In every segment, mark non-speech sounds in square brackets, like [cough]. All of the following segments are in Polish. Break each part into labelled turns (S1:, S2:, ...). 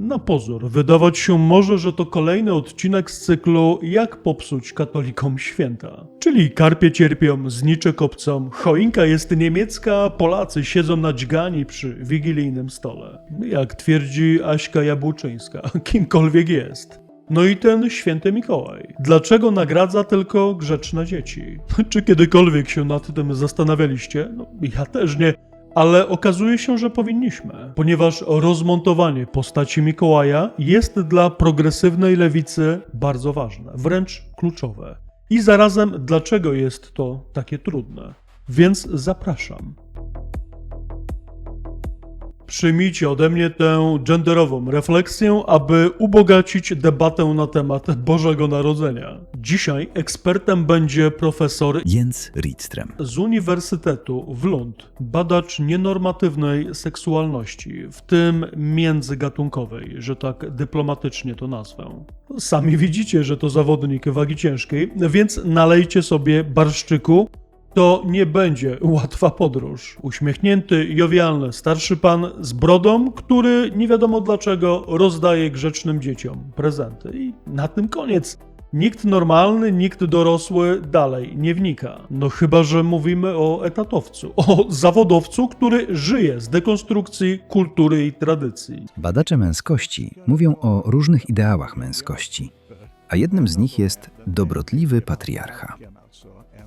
S1: Na pozór wydawać się może, że to kolejny odcinek z cyklu Jak popsuć katolikom święta. Czyli karpie cierpią, znicze kopcą, choinka jest niemiecka, Polacy siedzą na dźgani przy wigilijnym stole. Jak twierdzi Aśka Jabłczyńska, [laughs] kimkolwiek jest. No i ten święty Mikołaj. Dlaczego nagradza tylko grzeczne dzieci? [laughs] Czy kiedykolwiek się nad tym zastanawialiście? No, ja też nie. Ale okazuje się, że powinniśmy, ponieważ rozmontowanie postaci Mikołaja jest dla progresywnej lewicy bardzo ważne, wręcz kluczowe. I zarazem, dlaczego jest to takie trudne? Więc zapraszam. Przyjmijcie ode mnie tę genderową refleksję, aby ubogacić debatę na temat Bożego Narodzenia. Dzisiaj ekspertem będzie profesor
S2: Jens Ridström.
S1: z Uniwersytetu w Lund, badacz nienormatywnej seksualności, w tym międzygatunkowej, że tak dyplomatycznie to nazwę. Sami widzicie, że to zawodnik wagi ciężkiej, więc nalejcie sobie barszczyku. To nie będzie łatwa podróż. Uśmiechnięty, jowialny starszy pan z brodą, który nie wiadomo dlaczego rozdaje grzecznym dzieciom prezenty. I na tym koniec. Nikt normalny, nikt dorosły dalej nie wnika. No chyba, że mówimy o etatowcu, o zawodowcu, który żyje z dekonstrukcji kultury i tradycji.
S2: Badacze męskości mówią o różnych ideałach męskości, a jednym z nich jest dobrotliwy patriarcha.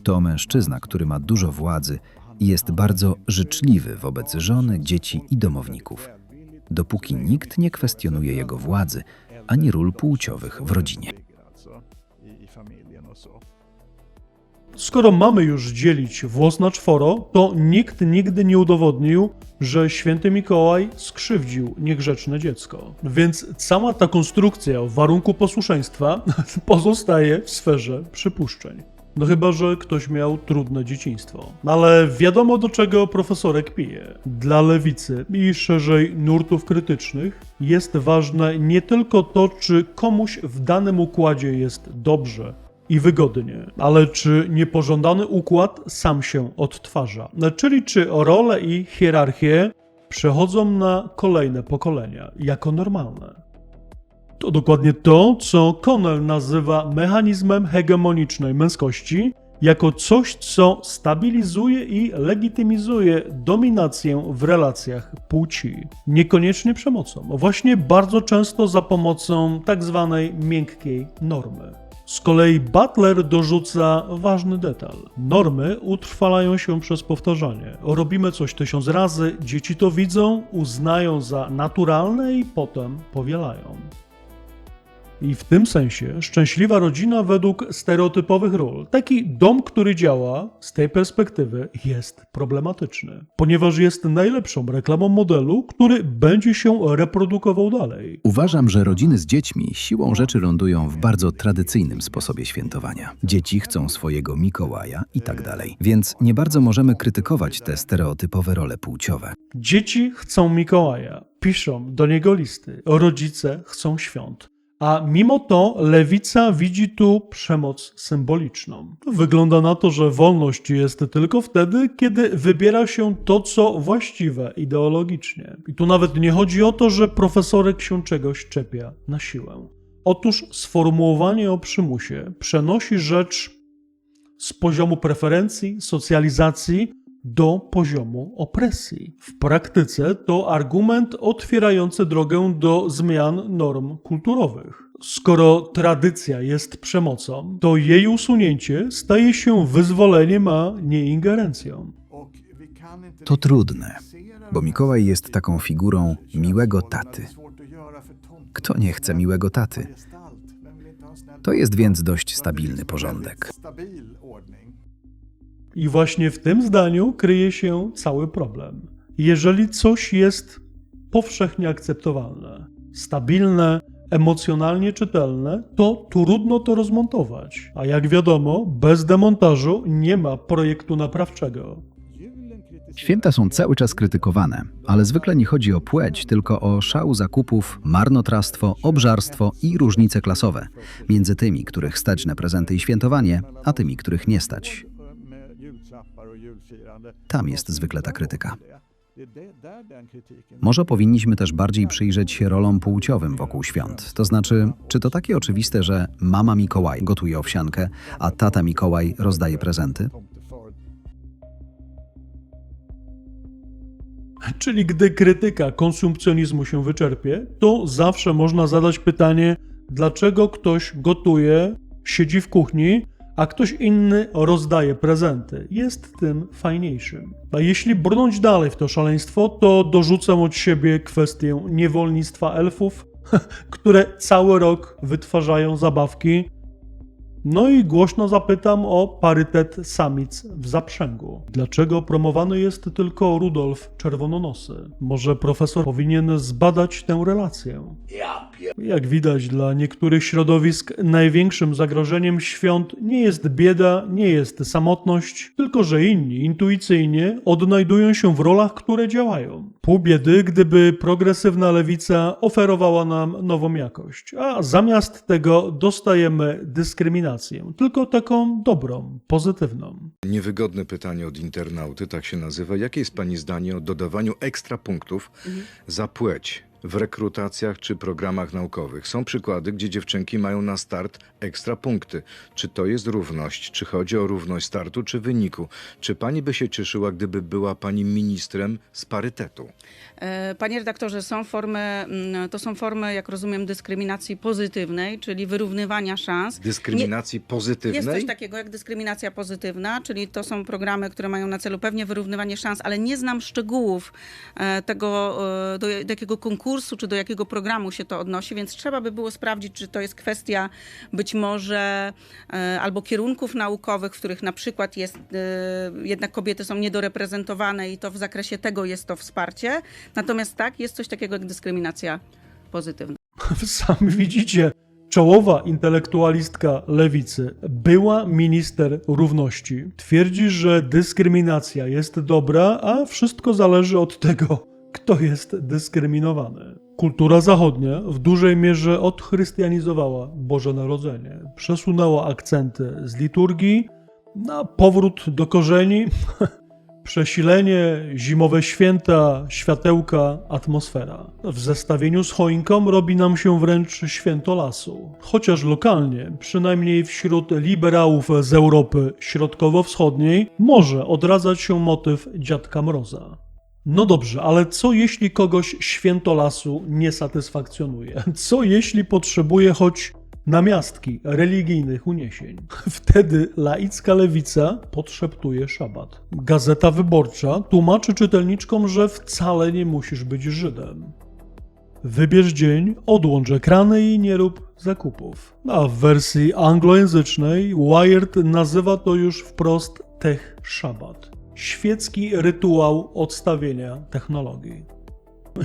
S2: To mężczyzna, który ma dużo władzy i jest bardzo życzliwy wobec żony, dzieci i domowników, dopóki nikt nie kwestionuje jego władzy ani ról płciowych w rodzinie.
S1: Skoro mamy już dzielić włos na czworo, to nikt nigdy nie udowodnił, że święty Mikołaj skrzywdził niegrzeczne dziecko. Więc cała ta konstrukcja w warunku posłuszeństwa [laughs] pozostaje w sferze przypuszczeń. No chyba, że ktoś miał trudne dzieciństwo. Ale wiadomo do czego profesorek pije. Dla lewicy i szerzej nurtów krytycznych jest ważne nie tylko to, czy komuś w danym układzie jest dobrze, i wygodnie, ale czy niepożądany układ sam się odtwarza? Czyli czy role i hierarchie przechodzą na kolejne pokolenia jako normalne? To dokładnie to, co Connell nazywa mechanizmem hegemonicznej męskości, jako coś, co stabilizuje i legitymizuje dominację w relacjach płci. Niekoniecznie przemocą, właśnie bardzo często za pomocą tak zwanej miękkiej normy. Z kolei Butler dorzuca ważny detal. Normy utrwalają się przez powtarzanie. Robimy coś tysiąc razy, dzieci to widzą, uznają za naturalne i potem powielają. I w tym sensie szczęśliwa rodzina według stereotypowych ról, taki dom, który działa, z tej perspektywy jest problematyczny, ponieważ jest najlepszą reklamą modelu, który będzie się reprodukował dalej.
S2: Uważam, że rodziny z dziećmi siłą rzeczy lądują w bardzo tradycyjnym sposobie świętowania. Dzieci chcą swojego Mikołaja i tak dalej. Więc nie bardzo możemy krytykować te stereotypowe role płciowe.
S1: Dzieci chcą Mikołaja, piszą do niego listy, rodzice chcą świąt. A mimo to lewica widzi tu przemoc symboliczną. Wygląda na to, że wolność jest tylko wtedy, kiedy wybiera się to, co właściwe ideologicznie. I tu nawet nie chodzi o to, że profesorek się czegoś czepia na siłę. Otóż sformułowanie o przymusie przenosi rzecz z poziomu preferencji, socjalizacji do poziomu opresji. W praktyce to argument otwierający drogę do zmian norm kulturowych. Skoro tradycja jest przemocą, to jej usunięcie staje się wyzwoleniem, a nie ingerencją.
S2: To trudne, bo Mikołaj jest taką figurą miłego taty. Kto nie chce miłego taty? To jest więc dość stabilny porządek.
S1: I właśnie w tym zdaniu kryje się cały problem. Jeżeli coś jest powszechnie akceptowalne, stabilne, emocjonalnie czytelne, to trudno to rozmontować. A jak wiadomo, bez demontażu nie ma projektu naprawczego.
S2: Święta są cały czas krytykowane, ale zwykle nie chodzi o płeć, tylko o szał zakupów, marnotrawstwo, obżarstwo i różnice klasowe między tymi, których stać na prezenty i świętowanie, a tymi, których nie stać. Tam jest zwykle ta krytyka. Może powinniśmy też bardziej przyjrzeć się rolom płciowym wokół świąt. To znaczy, czy to takie oczywiste, że mama Mikołaj gotuje owsiankę, a tata Mikołaj rozdaje prezenty?
S1: Czyli gdy krytyka konsumpcjonizmu się wyczerpie, to zawsze można zadać pytanie, dlaczego ktoś gotuje, siedzi w kuchni, a ktoś inny rozdaje prezenty. Jest tym fajniejszym. A jeśli brnąć dalej w to szaleństwo, to dorzucam od siebie kwestię niewolnictwa elfów, [laughs] które cały rok wytwarzają zabawki. No i głośno zapytam o parytet samic w zaprzęgu. Dlaczego promowany jest tylko Rudolf Czerwononosy? Może profesor powinien zbadać tę relację? Jak widać, dla niektórych środowisk największym zagrożeniem świąt nie jest bieda, nie jest samotność, tylko że inni intuicyjnie odnajdują się w rolach, które działają. Pół biedy, gdyby progresywna lewica oferowała nam nową jakość, a zamiast tego dostajemy dyskryminację, tylko taką dobrą, pozytywną.
S3: Niewygodne pytanie od internauty, tak się nazywa. Jakie jest Pani zdanie o dodawaniu ekstra punktów za płeć w rekrutacjach czy programach naukowych? Są przykłady, gdzie dziewczynki mają na start ekstra punkty. Czy to jest równość? Czy chodzi o równość startu czy wyniku? Czy Pani by się cieszyła, gdyby była Pani ministrem z parytetu?
S4: E, Panie redaktorze, są formy, mm, to są formy, jak rozumiem, dyskryminacji pozytywnej, czyli wyrównywania szans.
S3: Dyskryminacji
S4: Jest
S3: pozytywnej?
S4: coś takiego jak dyskryminacja pozytywna, czyli to są programy, które mają na celu pewnie wyrównywanie szans, ale nie znam szczegółów e, tego, e, do jakiego konkursu czy do jakiego programu się to odnosi, więc trzeba by było sprawdzić, czy to jest kwestia być może e, albo kierunków naukowych, w których na przykład jest, e, jednak kobiety są niedoreprezentowane i to w zakresie tego jest to wsparcie. Natomiast tak, jest coś takiego jak dyskryminacja pozytywna. [laughs]
S1: Sami widzicie, czołowa intelektualistka lewicy, była minister równości, twierdzi, że dyskryminacja jest dobra, a wszystko zależy od tego, kto jest dyskryminowany. Kultura zachodnia w dużej mierze odchrystianizowała Boże Narodzenie, przesunęła akcenty z liturgii na powrót do korzeni, [laughs] Przesilenie, zimowe święta, światełka, atmosfera. W zestawieniu z choinką robi nam się wręcz święto lasu. Chociaż lokalnie, przynajmniej wśród liberałów z Europy Środkowo-Wschodniej, może odradzać się motyw Dziadka Mroza. No dobrze, ale co jeśli kogoś święto lasu nie satysfakcjonuje? Co jeśli potrzebuje choć namiastki religijnych uniesień. [laughs] Wtedy laicka lewica podszeptuje szabat. Gazeta Wyborcza tłumaczy czytelniczkom, że wcale nie musisz być Żydem. Wybierz dzień, odłącz ekrany i nie rób zakupów. A w wersji anglojęzycznej Wired nazywa to już wprost Tech Szabat. Świecki rytuał odstawienia technologii.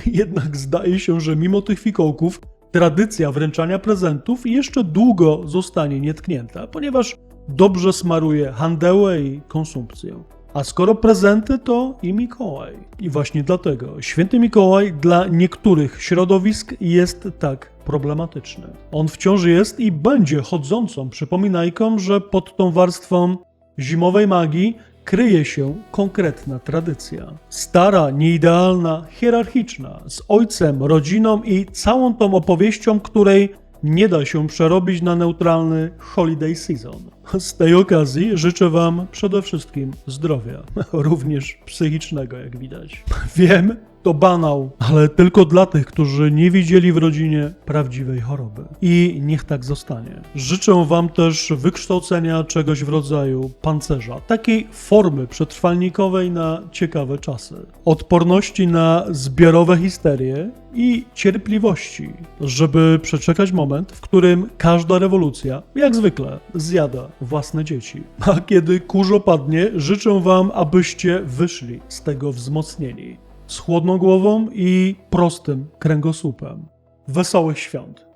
S1: Jednak zdaje się, że mimo tych fikołków tradycja wręczania prezentów jeszcze długo zostanie nietknięta, ponieważ dobrze smaruje handełę i konsumpcję. A skoro prezenty, to i Mikołaj. I właśnie dlatego święty Mikołaj dla niektórych środowisk jest tak problematyczny. On wciąż jest i będzie chodzącą przypominajką, że pod tą warstwą zimowej magii kryje się konkretna tradycja. Stara, nieidealna, hierarchiczna, z ojcem, rodziną i całą tą opowieścią, której nie da się przerobić na neutralny holiday season. Z tej okazji życzę Wam przede wszystkim zdrowia, [laughs] również psychicznego, jak widać. Wiem, to banał, ale tylko dla tych, którzy nie widzieli w rodzinie prawdziwej choroby. I niech tak zostanie. Życzę Wam też wykształcenia czegoś w rodzaju pancerza, takiej formy przetrwalnikowej na ciekawe czasy, odporności na zbiorowe histerie i cierpliwości, żeby przeczekać moment, w którym każda rewolucja, jak zwykle, zjada własne dzieci. A kiedy kurz opadnie, życzę Wam, abyście wyszli z tego wzmocnieni z chłodną głową i prostym kręgosłupem. Wesołych świąt!